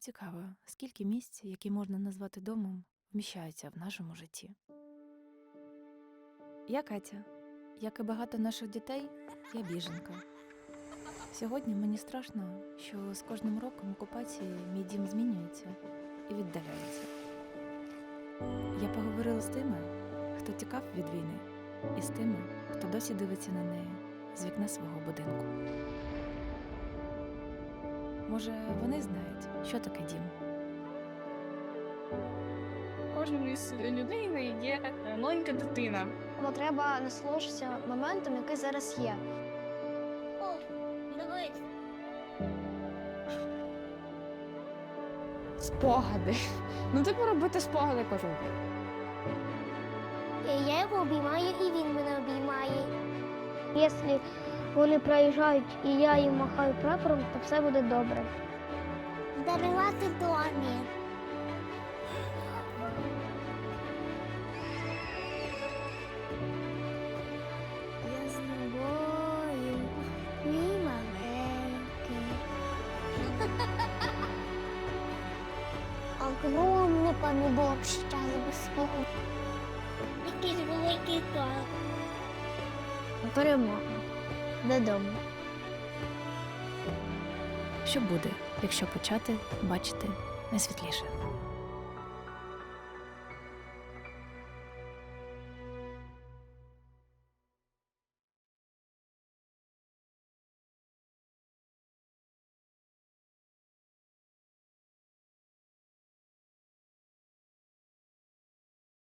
Цікаво, скільки місць, які можна назвати домом, вміщаються в нашому житті. Я Катя. Як і багато наших дітей, я біженка. Сьогодні мені страшно, що з кожним роком окупації мій дім змінюється і віддаляється. Я поговорила з тими, хто тікав від війни, і з тими, хто досі дивиться на неї з вікна свого будинку. Може, вони знають, що таке дім. Кожному із людей є е, маленька дитина. Бо треба насолоджуватися моментом, який зараз є. О, дивись. Спогади. Ну, типу робити спогади кажу. Я його обіймаю, і він мене обіймає. Якщо вони проїжджають і я їм махаю прапором, то все буде добре. Дарувати домі. Я з тобою, мій маленький. Огромний помідор без спогу. Якийсь великий так. Перемога. Додому. Що буде, якщо почати бачити найсвітліше?